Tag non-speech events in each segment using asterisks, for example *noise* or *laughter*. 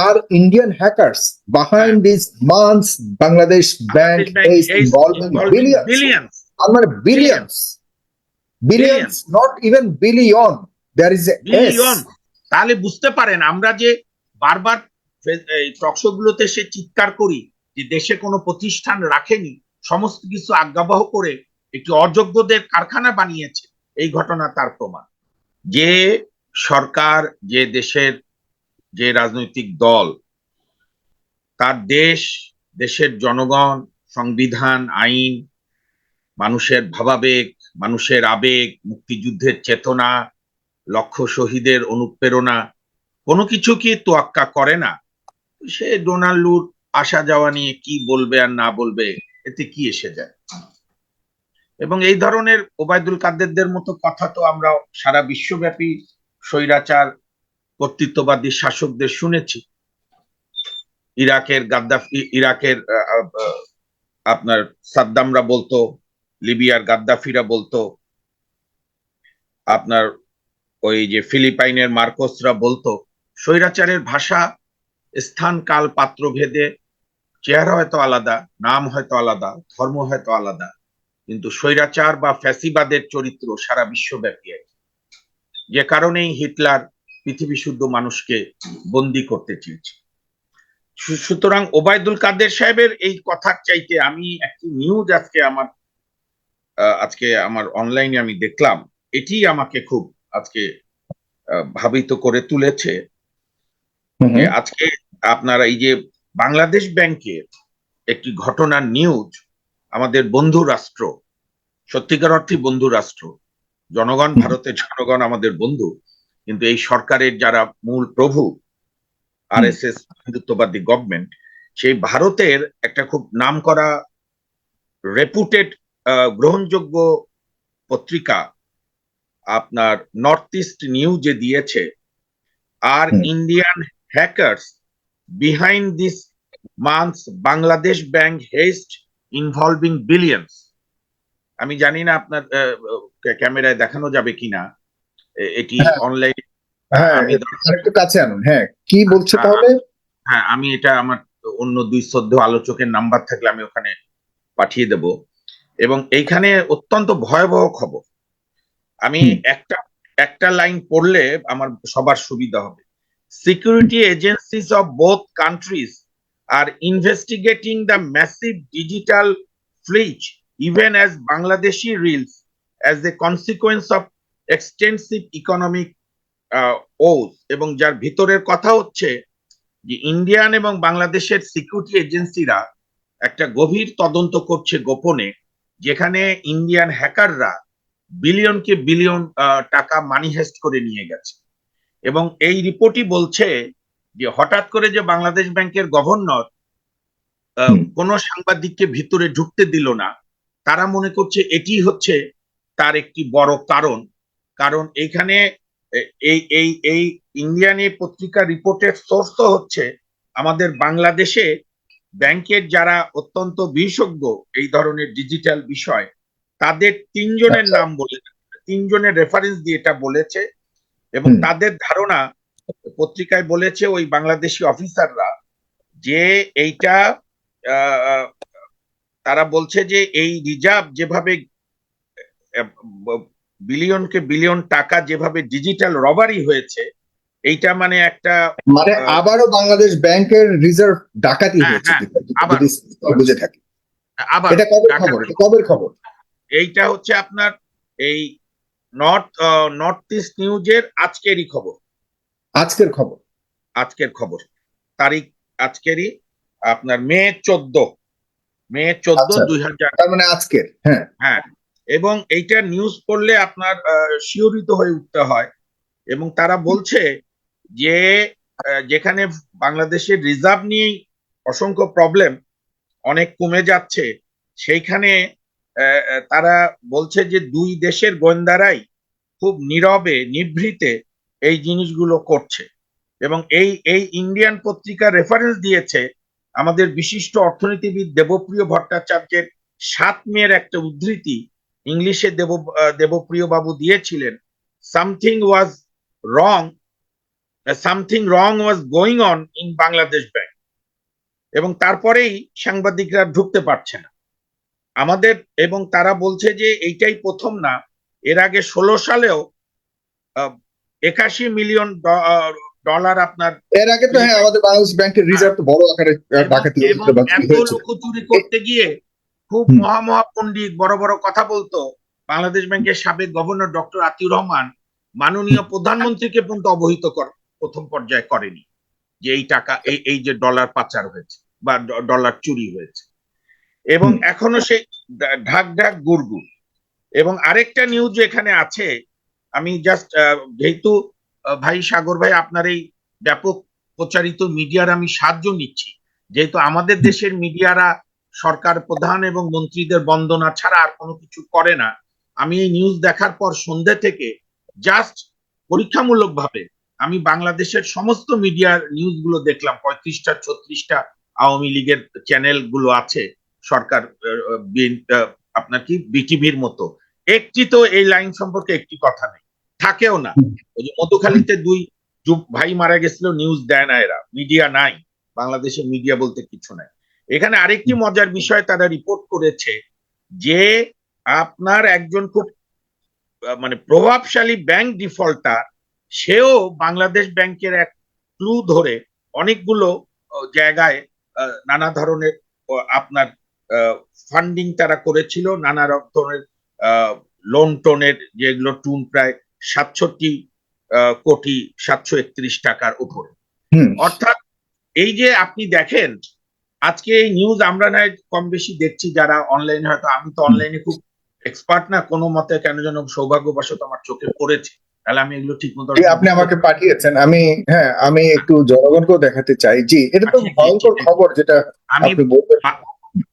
are Indian hackers behind this month's Bangladesh bank is involving billions. billions. মানে billions. Billions, not even billion. There is a billion S. তাহলে বুঝতে পারেন আমরা যে বারবার ফে- এই টকশো সে চিৎকার করি যে দেশে কোনো প্রতিষ্ঠান রাখেনি সমস্ত কিছু আজ্ঞাবহ করে একটি অযোগ্যদের কারখানা বানিয়েছে এই ঘটনা তার প্রমাণ যে সরকার যে দেশের যে রাজনৈতিক দল, তার দেশ, দেশের জনগণ, সংবিধান, আইন, মানুষের ভাবাবেগ, মানুষের আবেগ, মুক্তিযুদ্ধের চেতনা লক্ষ্য শহীদের অনুপ্রেরণা, কোনো কিছু কি তোয়াক্কা করে না? সে ডোনাল্ডুর আসা যাওয়া নিয়ে কি বলবে আর না বলবে, এতে কি এসে যায়? এবং এই ধরনের ওবায়দুল কাদেরদের মতো কথা তো আমরা সারা বিশ্বব্যাপী স্বৈরাচার কর্তৃত্ববাদী শাসকদের শুনেছি ইরাকের গাদ্দাফি ইরাকের আপনার সাদ্দামরা বলতো, লিবিয়ার গাদ্দাফিরা বলতো, আপনার ওই যে ফিলিপাইনের মার্কোসরা বলতো, স্বৈরাচারের ভাষা, স্থান, কাল পাত্র ভেদে চেহারা হয়তো আলাদা, নাম হয়তো আলাদা, ধর্ম হয়তো আলাদা, কিন্তু স্বৈরাচার বা ফ্যাসিবাদের চরিত্র সারা বিশ্বব্যাপী। যে কারণেই হিটলার পৃথিবী শুদ্ধ মানুষকে বন্দি করতে চেয়েছে। সুতরাং ওবায়দুল কাদের সাহেবের এই কথার চাইতে আমি একটি নিউজ আজকে আমার আজকে আমার অনলাইনে আমি দেখলাম এটি আমাকে খুব আজকে ভাবিত করে তুলেছে। আজকে আপনারা এই যে বাংলাদেশ ব্যাংকের একটি ঘটনার নিউজ আমাদের বন্ধু রাষ্ট্র সত্যিকার অর্থে বন্ধু রাষ্ট্র জনগণ ভারতের জনগণ আমাদের বন্ধু কিন্তু এই সরকারের যারা মূল প্রভু আর এস এস হিন্দুত্ববাদী গভর্নমেন্ট সেই ভারতের একটা খুব নামকরা রেপুটেড গ্রহণযোগ্য পত্রিকা আপনার নর্থ ইস্ট নিউজে দিয়েছে are Indian hackers behind this month's Bangladesh bank heist involving billions আমি জানি না আপনার ক্যামেরায় দেখানো যাবে কিনা। এটি হ্যাঁ। অনলাইন হ্যাঁ কাছে আনুন। হ্যাঁ কি বলছে হ্যাঁ, তাহলে? হ্যাঁ আমি এটা আমার অন্য দুই শ্রদ্ধ আলোচকের নাম্বার থাকলে আমি ওখানে পাঠিয়ে দেব। এবং এইখানে অত্যন্ত ভয়াবহ খবর। আমি একটা একটা লাইন পড়লে আমার সবার সুবিধা হবে। Security agencies of both countries are investigating the massive digital fleece even as Bangladeshi reels as a consequence of extensive economic woes এবং যার ভিতরের কথা হচ্ছে যে ইন্ডিয়ান এবং বাংলাদেশের সিকিউরিটি এজেন্সিরা একটা গভীর তদন্ত করছে গোপনে যেখানে ইন্ডিয়ান হ্যাকাররা বিলিয়নকে বিলিয়ন টাকা মানি হেস্ট করে নিয়ে গেছে এবং এই রিপোর্টই বলছে যে হঠাৎ করে যে বাংলাদেশ ব্যাংকের গভর্নর হুম। কোনো সাংবাদিককে ভিতরে ঢুকতে দিল না তারা মনে করছে এটি হচ্ছে তার একটি বড় কারণ কারণ এখানে এই এই এই ইন্ডিয়ান এই পত্রিকা রিপোর্টের সোর্স তো হচ্ছে আমাদের বাংলাদেশে ব্যাংকের যারা অত্যন্ত বিশেষজ্ঞ এই ধরনের ডিজিটাল বিষয় তাদের তিনজনের আচ্ছা। নাম বলে তিনজনের রেফারেন্স দিয়ে এটা বলেছে এবং তাদের ধারণা পত্রিকায় বলেছে ওই বাংলাদেশি অফিসাররা যে এইটা তারা বলছে যে এই রিজার্ভ যেভাবে বিলিয়নকে বিলিয়ন টাকা যেভাবে ডিজিটাল রবারি হয়েছে এইটা মানে একটা মানে আবারও বাংলাদেশ ব্যাংকের রিজার্ভ ডাকাতি হ্যাঁ, হয়েছে হ্যাঁ, আবার। বুঝে থাকি। আবার এটা কবে খবর? এটা কবের খবর? এইটা হচ্ছে আপনার এই নর্থ নর্থ ইস্ট নিউজের আজকেরই খবর। আজকের খবর। আজকের খবর। তারিখ আজকেরই আপনার মে চোদ্দ। মে চোদ্দ আচ্ছা। দুই হাজার তার মানে আজকের হ্যাঁ। হ্যাঁ। এবং এইটা নিউজ পড়লে আপনার আহ, শিহরিত হয়ে উঠতে হয়। এবং তারা বলছে যে যেখানে বাংলাদেশের রিজার্ভ নিয়েই অসংখ্য প্রবলেম অনেক কমে যাচ্ছে সেইখানে তারা বলছে যে দুই দেশের গোয়েন্দারাই খুব নীরবে নিভৃতে এই জিনিসগুলো করছে। এবং এই এই ইন্ডিয়ান পত্রিকা রেফারেন্স দিয়েছে আমাদের বিশিষ্ট অর্থনীতিবিদ দেবপ্রিয় ভট্টাচার্যের সাত মেয়ের একটা উদ্ধৃতি ইংলিশে দেব দেবপ্রিয় বাবু দিয়েছিলেন something was wrong something wrong was going on in Bangladesh bank এবং তারপরেই সাংবাদিকরা ঢুকতে পারছে না। আমাদের এবং তারা বলছে যে এইটাই প্রথম না এর আগে ষোলো সালেও একাশি মিলিয়ন ডলার আপনার এর আগে তো হ্যাঁ আমাদের বাংলাদেশ ব্যাংকের রিজার্ভ তো বড় আকারে ডাকাতি হয়েছিল লুকোচুরি করতে গিয়ে খুব হুম। মহা মহা পণ্ডিত বড় বড় কথা বলতো। বাংলাদেশ ব্যাংকের সাবেক গভর্নর ডক্টর আতিউর রহমান মাননীয় প্রধানমন্ত্রীকে পর্যন্ত অবহিত কর প্রথম পর্যায়ে করেনি। যে এই টাকা এই এই যে ডলার পাচার হয়েছে বা ডলার চুরি হয়েছে। এবং এখনও সেই ঢাক ঢাক গুড়গুড়। এবং আরেকটা নিউজ এখানে আছে আমি জাস্ট যেহেতু ভাই সাগর ভাই আপনার এই ব্যাপক প্রচারিত মিডিয়ার আমি সাহায্য নিচ্ছি। যেহেতু আমাদের দেশের মিডিয়ারা সরকার প্রধান এবং মন্ত্রীদের বন্দনা ছাড়া আর কোনো কিছু করে না। আমি এই নিউজ দেখার পর সন্ধ্যে থেকে জাস্ট পরীক্ষামূলক ভাবে আমি বাংলাদেশের সমস্ত মিডিয়ার নিউজগুলো দেখলাম পঁয়ত্রিশটা ছত্রিশটা আওয়ামী লীগের চ্যানেলগুলো আছে সরকার আপনার কি বিটিভির মতো। একটি তো এই লাইন সম্পর্কে একটি কথা নেই। থাকেও না। ওই যে মধুখালীতে দুই যুব ভাই মারা গেছিল নিউজ দেয় না এরা। মিডিয়া নাই। বাংলাদেশের মিডিয়া বলতে কিছু নাই। এখানে আরেকটি মজার বিষয় তারা রিপোর্ট করেছে যে আপনার একজন খুব মানে প্রভাবশালী ব্যাংক ডিফল্টার সেও বাংলাদেশ ব্যাংকের এক ক্লু ধরে অনেকগুলো জায়গায় নানা ধরনের আপনার ফান্ডিং তারা করেছিল নানা ধরনের লোন টোনের যেগুলো টুন প্রায় সাতষট্টি আহ, কোটি সাতশো একত্রিশ টাকার উপরে। অর্থাৎ এই যে আপনি দেখেন আজকে এই নিউজ আমরা নয় কম বেশি দেখছি যারা অনলাইনে হয়তো আমি তো অনলাইনে খুব এক্সপার্ট না কোনো মতে কেন যেন সৌভাগ্যবশত আমার চোখে পড়েছে। তাহলে আমি এগুলো ঠিক মতো আপনি আমাকে পাঠিয়েছেন আমি হ্যাঁ আমি একটু জনগণকেও দেখাতে চাই। জি এটা তো আচ্ছা, ভয়ঙ্কর খবর যেটা আমি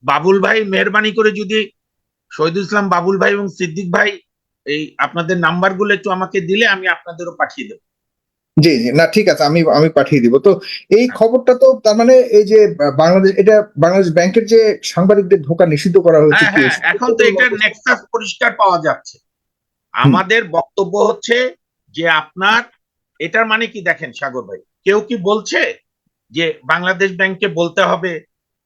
বাবুল ভাই মেহরবানি করে যদি শহীদুল ইসলাম বাবুল ভাই এবং সিদ্দিক ভাই এই আপনাদের নাম্বারগুলো একটু আমাকে দিলে আমি আপনাদেরও পাঠিয়ে দেবো। জি জি। না ঠিক আছে আমি আমি পাঠিয়ে দিব। তো এই। খবরটা তো তার মানে এই যে বাংলাদেশ এটা বাংলাদেশ ব্যাংকের যে সাংবাদিকদের ঢোকা নিষিদ্ধ করা হয়েছে হ্যাঁ হ্যাঁ এখন তো এটা নেক্সাস পরিষ্কার পাওয়া যাচ্ছে। আমাদের বক্তব্য হচ্ছে যে আপনার এটার মানে কি দেখেন সাগর ভাই? কেউ কি বলছে যে বাংলাদেশ ব্যাংকে বলতে হবে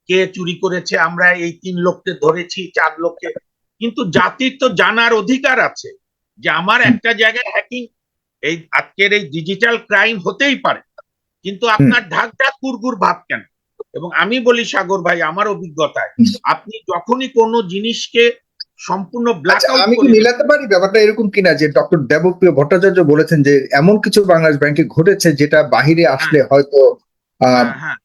কে চুরি করেছে আমরা এই তিন লোককে ধরেছি চার লোককে? কিন্তু জাতির তো জানার অধিকার আছে যে আমার একটা জায়গায় হ্যাকিং এই আজকের এই ডিজিটাল ক্রাইম হতেই পারে। কিন্তু আপনার ঢাক ঢাক গুড়গুড় ভাব কেন? এবং আমি বলি সাগর ভাই আমার অভিজ্ঞতায় আপনি যখনই কোনো জিনিসকে সম্পূর্ণ ব্ল্যাক আচ্ছা আমি কি মিলাতে পারি? ব্যাপারটা এরকম কিনা যে ডক্টর দেবপ্রিয় ভট্টাচার্য বলেছেন যে এমন কিছু বাংলাদেশ ব্যাংকে ঘটেছে যেটা বাহিরে আসলে হয়তো আহ হ্যাঁ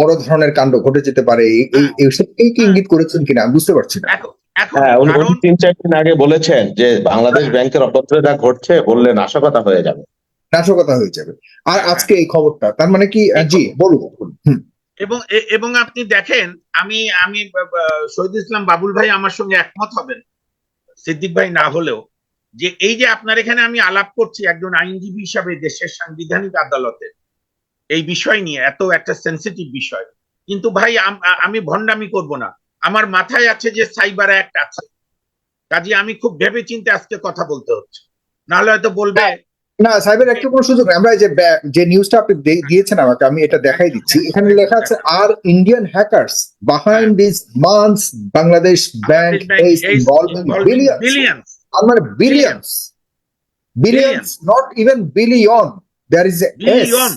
বড় ধরনের কাণ্ড ঘটে যেতে পারে। এই- এই এইসবকেই কি ইঙ্গিত করেছেন কিনা? বুঝতে পারছি না। হ্যাঁ উনি তিন চার দিন আগে বলেছেন যে বাংলাদেশ হ্যাঁ। ব্যাংকের অপত্রে যা ঘটছে বললে নাশকতা হয়ে যাবে। নাশকতা হয়ে যাবে। আর হ্যাঁ, আজকে এই খবরটা তার মানে কি জি বলুন। এবং এবং আপনি দেখেন আমি আমি শহীদ ইসলাম বাবুল ভাই আমার সঙ্গে একমত হবেন সিদ্দিক ভাই না হলেও যে এই যে আপনার এখানে আমি আলাপ করছি একজন আইনজীবী হিসাবে দেশের সাংবিধানিক আদালতে এই বিষয় নিয়ে এত একটা সেন্সিটিভ বিষয়। কিন্তু ভাই আম- আমি ভণ্ডামি করব না। আমার মাথায় আছে যে সাইবার অ্যাক্ট আছে। কাজে আমি খুব ভেবে চিন্তে আজকে কথা বলতে হচ্ছে। নাহলে হয়তো বলবে না সাইবার একটা কোনো সুযোগ আমরা যে যে নিউজটা আপনি দিয়েছেন আমাকে আমি এটা দেখাই দিচ্ছি। এখানে লেখা আছে are Indian hackers behind this month's Bangladesh bank is involving billions তার মানে billions billions not even billion there is a billion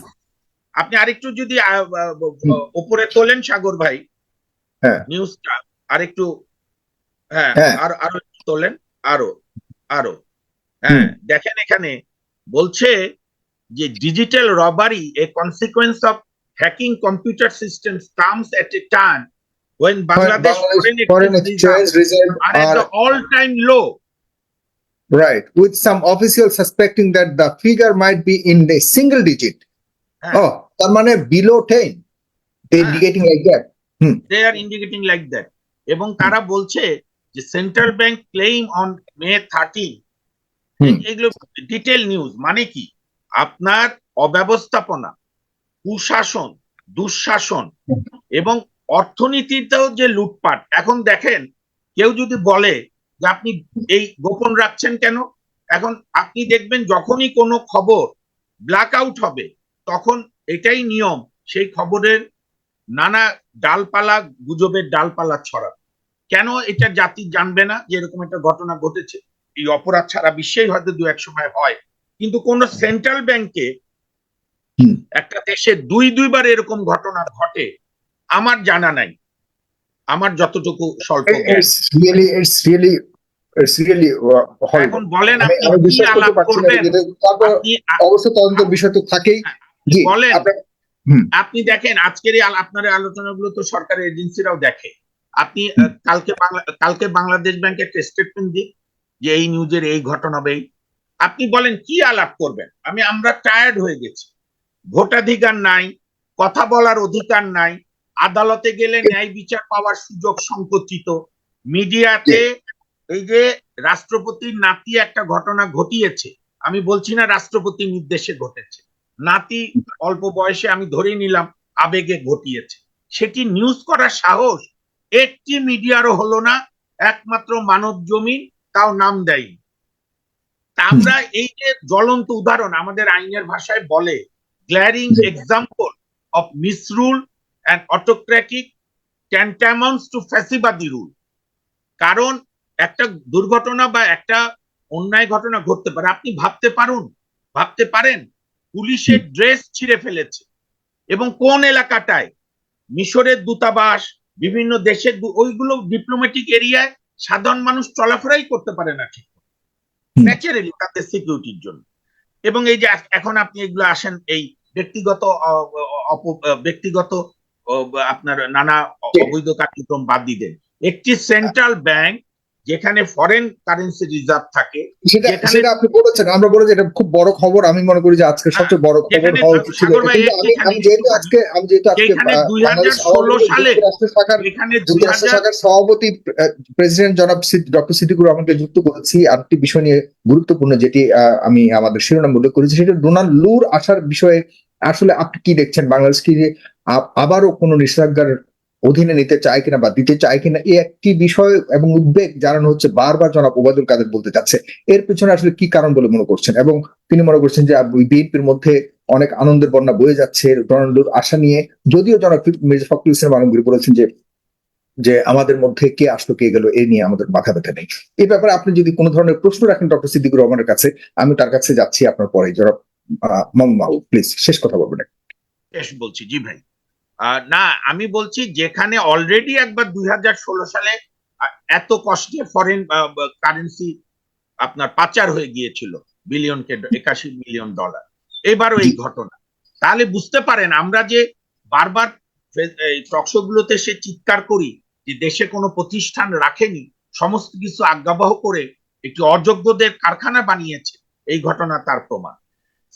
আপনি আরেকটু যদি। উপরে তোলেন সাগর ভাই হ্যাঁ। নিউজটা আরেকটু হ্যাঁ হ্যাঁ। আর আরও তোলেন আরও আরও হ্যাঁ দেখেন এখানে বলছে যে digital robbery a consequence of hacking computer systems comes at a time when Bangladesh foreign foreign exchange exchange reserve are at the all-time low. right with some officials suspecting that the figure might be in a single digit হ্যাঁ, oh তার মানে below 10 they হ্যাঁ। indicating like that they are indicating like that. এবং তারা বলছে যে central bank claim on May thirteen hmm. এগুলো detail news মানে কি? আপনার অব্যবস্থাপনা কুশাসন দুঃশাসন এবং অর্থনীতিতেও যে লুটপাট। এখন দেখেন কেউ যদি বলে যে আপনি এই গোপন রাখছেন কেন? এখন আপনি দেখবেন যখনই কোনো খবর ব্ল্যাক আউট হবে তখন এটাই নিয়ম। সেই খবরের নানা ডালপালা গুজবের ডালপালা ছড়া কেন এটা জাতি জানবে না যে এরকম একটা ঘটনা ঘটেছে? এই অপরাধ ছাড়া বিশ্বেই হয়তো দু এক সময় হয়। কিন্তু কোন সেন্ট্রাল ব্যাংকে একটা দেশে দুই দুইবার এরকম ঘটনা ঘটে আমার জানা নাই। আমার যতটুকু স্বল্প এখন বলেন আপনি অবশ্য তদন্তের বিষয় তো থাকেই। জি বলেন। আপনি দেখেন আজকের এই আপনার আলোচনাগুলো তো সরকারি এজেন্সিরাও দেখে। আপনি কালকে কালকে বাংলাদেশ ব্যাংক একটা স্টেটমেন্ট দিক যে এই নিউজের এই ঘটনা হবে আপনি বলেন কি আলাপ করবেন? আমি আমরা টায়ার্ড হয়ে গেছি। ভোটাধিকার নাই কথা বলার অধিকার নাই আদালতে গেলে ন্যায় বিচার পাওয়ার সুযোগ সংকুচিত। মিডিয়াতে এই যে রাষ্ট্রপতির নাতি একটা ঘটনা ঘটিয়েছে আমি বলছি না রাষ্ট্রপতির নির্দেশে ঘটেছে। নাতি অল্প বয়সে আমি ধরে নিলাম আবেগে ঘটিয়েছে। সেটি নিউজ করার সাহস একটি মিডিয়ারও হলো না একমাত্র মানব জমিন তাও নাম দেয়নি। তা আমরা এই যে জ্বলন্ত উদাহরণ আমাদের আইনের ভাষায় বলে glaring example of misrule and autocratic tantamounts to ফ্যাসিবাদী রুল কারণ একটা দুর্ঘটনা বা একটা অন্যায় ঘটনা ঘটতে পারে। আপনি ভাবতে পারুন ভাবতে পারেন? পুলিশের ড্রেস ছিঁড়ে ফেলেছে। এবং কোন এলাকাটায়? মিশরের দূতাবাস বিভিন্ন দেশের ওইগুলো ডিপ্লোম্যাটিক এরিয়ায় সাধারণ মানুষ চলাফেরাই করতে পারে না ঠিক। ন্যাচারালি তাদের সিকিউরিটির জন্য। এবং এই যে এখন আপনি এগুলো আসেন এই ব্যক্তিগত ব্যক্তিগত আপনার নানা অবৈধ কার্যক্রম বাদ দিতেন একটি সেন্ট্রাল ব্যাংক যেখানে ফরেন কারেন্সি রিজার্ভ থাকে সেটা সেটা আপনি বলেছেন। আমরা বলেছি এটা খুব বড় খবর আমি মনে করি যে আজকে সবচেয়ে বড় খবর হওয়া উচিত ছিল। আমি যেহেতু আজকে আমি যেহেতু আজকে 2016 বাংলাদেশ আওয়ামী লীগ সালে এখানে দুই যুক্তরাষ্ট্র শাখার সভাপতি প্রেসিডেন্ট জনাব ডক্টর সিদ্দিকুর রহমানকে যুক্ত করেছি। আরেকটি বিষয় নিয়ে গুরুত্বপূর্ণ যেটি আহ, আমি আমাদের শিরোনাম উল্লেখ করেছি সেটা ডোনাল্ড লুর আসার বিষয়ে। আসলে আপনি কি দেখছেন? বাংলাদেশ কি আবারও কোনো নিষেধাজ্ঞার অধীনে নিতে চায় কিনা বা দিতে চায় কিনা, এই একটি বিষয় এবং উদ্বেগ জানানো হচ্ছে বারবার জনাব ওবায়দুল কাদের বলতে চাচ্ছে। এর পেছনে আসলে কি কারণ বলে মনে করছেন? এবং তিনি মনে করছেন যে বিএনপির মধ্যে অনেক আনন্দের বন্যা বয়ে যাচ্ছে ডোনাল্ড লুর আশা নিয়ে। যদিও জনাব মির্জা ফখরুল ইসলাম আলমগীর বলেছেন যে যে আমাদের মধ্যে কে আসলো, কে গেল, এ নিয়ে আমাদের মাথা ব্যথা নেই। এই ব্যাপারে আপনি যদি কোনো ধরনের প্রশ্ন রাখেন ডক্টর সিদ্দিকুর রহমানের কাছে, আমি তার কাছে যাচ্ছি আপনার পরে। জনাব মাহমুদ প্লিজ, শেষ কথা বলবেন। বলছি। জি ভাই। না, আমি বলছি যেখানে অলরেডি একবার দুই হাজার ষোলো সালে এত কষ্টে ফরেন কারেন্সি আপনার পাচার হয়ে গিয়েছিল বিলিয়ন কে একাশি মিলিয়ন ডলার এবারও এই ঘটনা। তাহলে বুঝতে পারেন, আমরা যে বারবার ফে- এই টকশো গুলোতে সে চিৎকার করি যে দেশে কোনো প্রতিষ্ঠান রাখেনি, সমস্ত কিছু আজ্ঞাবহ করে একটি অযোগ্যদের কারখানা বানিয়েছে, এই ঘটনা তার প্রমাণ।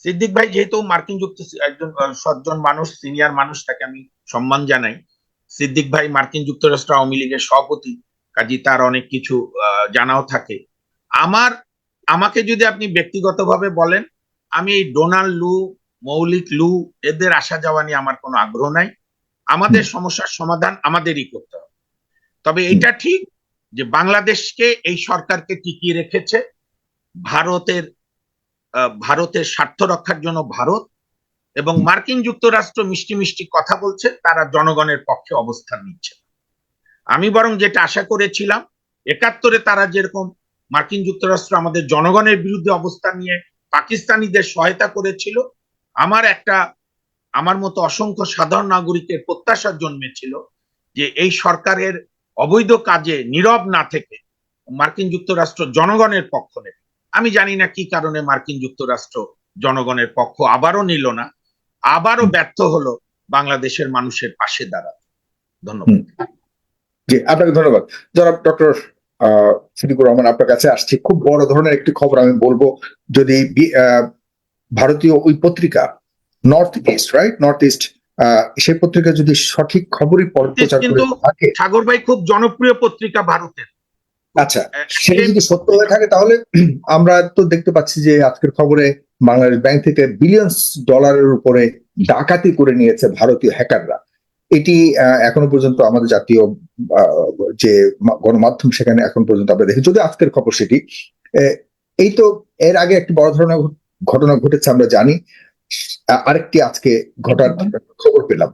সিদ্দিক ভাই যেহেতু মার্কিন যুক্ত একজন সজ্জন মানুষ সিনিয়র মানুষ তাকে আমি সম্মান জানাই। সিদ্দিক ভাই মার্কিন যুক্তরাষ্ট্র আওয়ামী লীগের সভাপতি কাজী তার অনেক কিছু জানাও থাকে। আমার আমাকে যদি আপনি ব্যক্তিগতভাবে বলেন আমি এই ডোনাল্ড লু মৌলিক লু এদের আসা যাওয়া নিয়ে আমার কোনো আগ্রহ নাই। আমাদের সমস্যার সমাধান আমাদেরই করতে হবে। তবে এটা ঠিক যে বাংলাদেশকে এই সরকারকে টিকিয়ে রেখেছে ভারতের ভারতের স্বার্থ রক্ষার জন্য ভারত এবং মার্কিন যুক্তরাষ্ট্র মিষ্টি মিষ্টি কথা বলছে, তারা জনগণের পক্ষে অবস্থান নিচ্ছে। আমি বরং যেটা আশা করেছিলাম, একাত্তরে তারা যেরকম মার্কিন যুক্তরাষ্ট্র আমাদের জনগণের বিরুদ্ধে অবস্থান নিয়ে পাকিস্তানিদের সহায়তা করেছিল, আমার একটা, আমার মতো অসংখ্য সাধারণ নাগরিকের প্রত্যাশা জন্মেছিল যে এই সরকারের অবৈধ কাজে নীরব না থেকে মার্কিন যুক্তরাষ্ট্র জনগণের পক্ষ নেবে। আমি জানি না কি কারণে মার্কিন যুক্তরাষ্ট্র জনগণের পক্ষ আবারও নিল না আবারও ব্যর্থ হলো বাংলাদেশের মানুষের পাশে দাঁড়াতে। ধন্যবাদ। জি আপনাকে ধন্যবাদ। জনাব ডক্টর সিদ্দিকুর রহমান আপনার কাছে আসছি। খুব বড় ধরনের একটি খবর আমি বলব যদি ভারতীয় ওই পত্রিকা North East right North East সেই পত্রিকা যদি সঠিক খবরই প্রচার করে থাকে সাগর ভাই খুব জনপ্রিয় পত্রিকা ভারতের। আচ্ছা সেটা যদি সত্য হয়ে থাকে তাহলে *clears throat* আমরা তো দেখতে পাচ্ছি যে আজকের খবরে বাংলাদেশ ব্যাংক থেকে বিলিয়ন ডলারের উপরে ডাকাতি করে নিয়েছে ভারতীয় হ্যাকাররা। এটি আহ, এখনও পর্যন্ত আমাদের জাতীয় আহ, যে গণমাধ্যম সেখানে এখন পর্যন্ত আমরা দেখি যদি আজকের খবর সেটি আহ, এই তো এর আগে একটি বড় ধরনের ঘটনা ঘটেছে আমরা জানি। আরেকটি আজকে ঘটার খবর পেলাম।